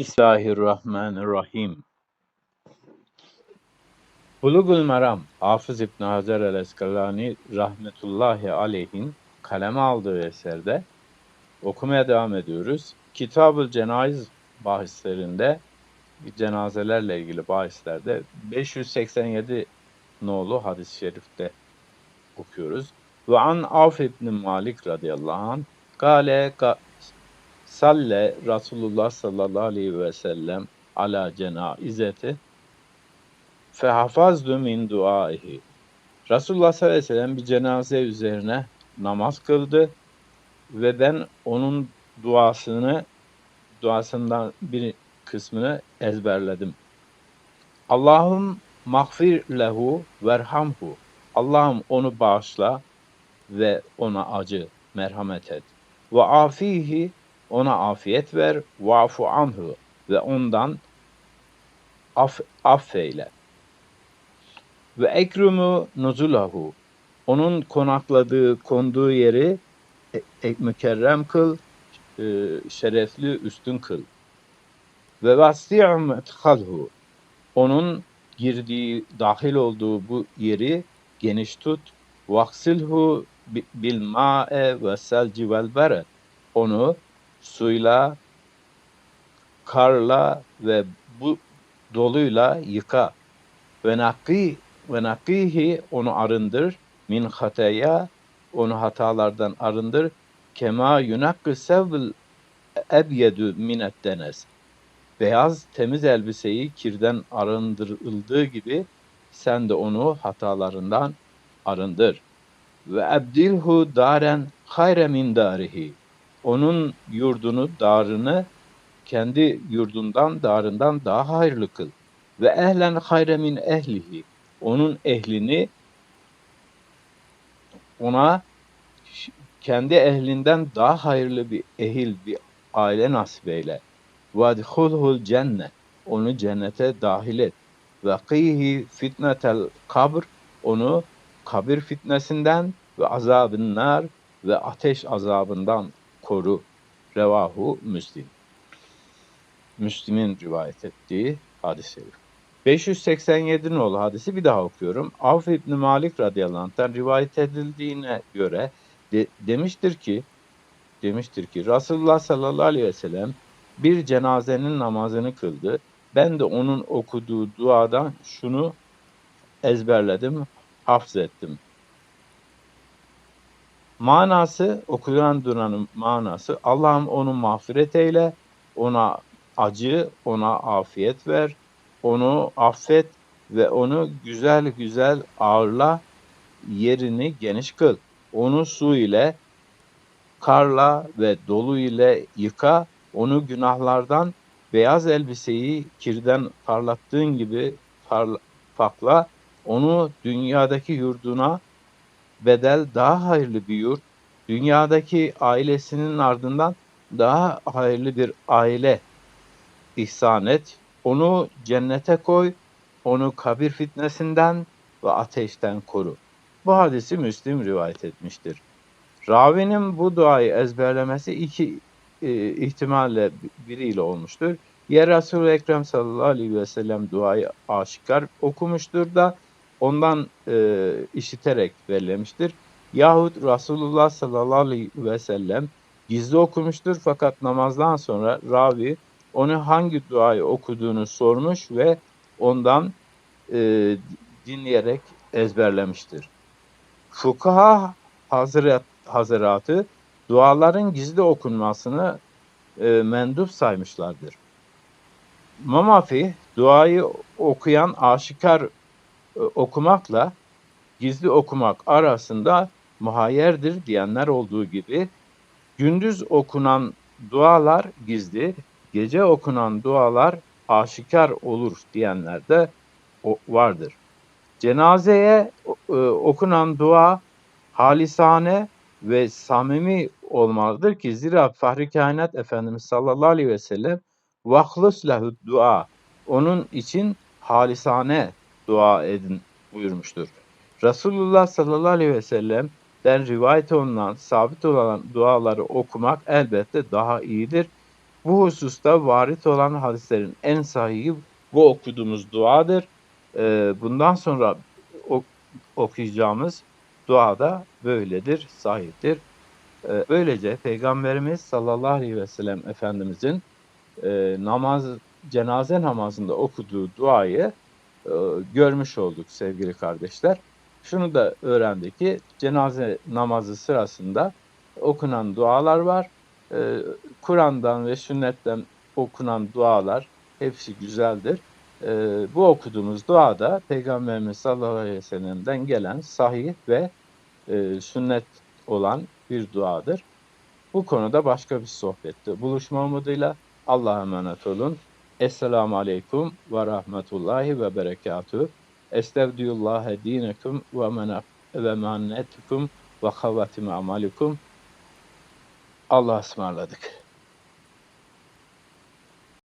Bismillahirrahmanirrahim. Bulugul Meram, Hafız İbn Hacer el-Eskalani rahmetullahi aleyhin kaleme aldığı eserde okumaya devam ediyoruz. Kitab-ı Cenayiz bahislerinde cenazelerle ilgili bahislerde 587 nolu hadis-i şerifte okuyoruz. Ve an Avf ibn Malik radıyallahu anh Kale ka, salle Resulullah sallallahu aleyhi ve sellem ala cenaizeti fehafazdu min duaihi. Resulullah sallallahu aleyhi ve sellem bir cenaze üzerine namaz kıldı ve ben onun duasını duasından bir kısmını ezberledim. Allahum mağfir lehu verhamhu. Allah'ım onu bağışla ve ona acı, merhamet et. Ve afihi ona afiyet ver. Ve afu anhu ve ondan af, affeyle. Ve ekrumu nuzulahu onun konakladığı, konduğu yeri e, e, mükerrem kıl, e, şerefli, üstün kıl. Ve vasi'u methalhu onun girdiği, dahil olduğu bu yeri geniş tut. Vaksilhu bil ma'e ve selci vel. Onu suyla, karla ve bu doluyla yıka. Ve nakî ve nakihi onu arındır. Min hataya onu hatalardan arındır. Kema yunakkı sevbil ebyedu minet denes. Beyaz temiz elbiseyi kirden arındırıldığı gibi sen de onu hatalarından arındır. Ve ebdilhu daren hayre min darihi onun yurdunu, darını kendi yurdundan, darından daha hayırlı kıl. Ve ehlen hayre min ehlihi. Onun ehlini ona kendi ehlinden daha hayırlı bir ehil, bir aile nasip eyle. Vadhulhul cennet. Onu cennete dahil et. Ve kıyhi fitnetel kabr. Onu kabir fitnesinden ve azabın azabınlar ve ateş azabından koru. Revahu Müslim. Müslim'in rivayet ettiği hadis-i 587 nolu hadisi bir daha okuyorum. Avf İbni Malik radıyallahu anh'tan rivayet edildiğine göre de, demiştir ki demiştir ki Resulullah sallallahu aleyhi ve sellem bir cenazenin namazını kıldı. Ben de onun okuduğu duadan şunu ezberledim, hafız ettim. Manası, okuyan duranın manası, Allah'ım onu mağfiret eyle, ona acı, ona afiyet ver, onu affet ve onu güzel güzel ağırla, yerini geniş kıl. Onu su ile, karla ve dolu ile yıka, onu günahlardan beyaz elbiseyi kirden parlattığın gibi parla, pakla, onu dünyadaki yurduna bedel daha hayırlı bir yurt, dünyadaki ailesinin ardından daha hayırlı bir aile ihsan et. Onu cennete koy, onu kabir fitnesinden ve ateşten koru. Bu hadisi Müslim rivayet etmiştir. Ravinin bu duayı ezberlemesi iki e, ihtimalle biriyle olmuştur. Ya Resul-i Ekrem sallallahu aleyhi ve sellem duayı aşikar okumuştur da ondan e, işiterek bellemiştir. Yahut Resulullah sallallahu aleyhi ve sellem gizli okumuştur fakat namazdan sonra ravi onu hangi duayı okuduğunu sormuş ve ondan e, dinleyerek ezberlemiştir. Fukaha hazret, hazıratı duaların gizli okunmasını e, mendup saymışlardır. Mamafi duayı okuyan aşikar okumakla gizli okumak arasında muhayyerdir diyenler olduğu gibi gündüz okunan dualar gizli, gece okunan dualar aşikar olur diyenler de vardır. Cenazeye e, okunan dua halisane ve samimi olmalıdır ki zira Fahri Kainat Efendimiz sallallahu aleyhi ve sellem vahlus lehu dua onun için halisane dua edin buyurmuştur. Resulullah sallallahu aleyhi ve sellem den rivayet olunan, sabit olan duaları okumak elbette daha iyidir. Bu hususta varit olan hadislerin en sahihi bu okuduğumuz duadır. Ee, bundan sonra ok- okuyacağımız dua da böyledir, sahiptir. Ee, böylece Peygamberimiz sallallahu aleyhi ve sellem Efendimizin e, namaz cenaze namazında okuduğu duayı e, görmüş olduk sevgili kardeşler. Şunu da öğrendik ki cenaze namazı sırasında okunan dualar var. E, Kur'an'dan ve sünnetten okunan dualar hepsi güzeldir. E, bu okuduğumuz dua da Peygamberimiz sallallahu aleyhi ve sellem'den gelen sahih ve sünnet olan bir duadır. Bu konuda başka bir sohbette buluşma umuduyla Allah'a emanet olun. Esselamu Aleyküm ve Rahmetullahi ve Berekatuhu. Estevdiyullahe dinekum ve mena- ve mannetukum ve kavvatime amalikum. Allah'a ısmarladık.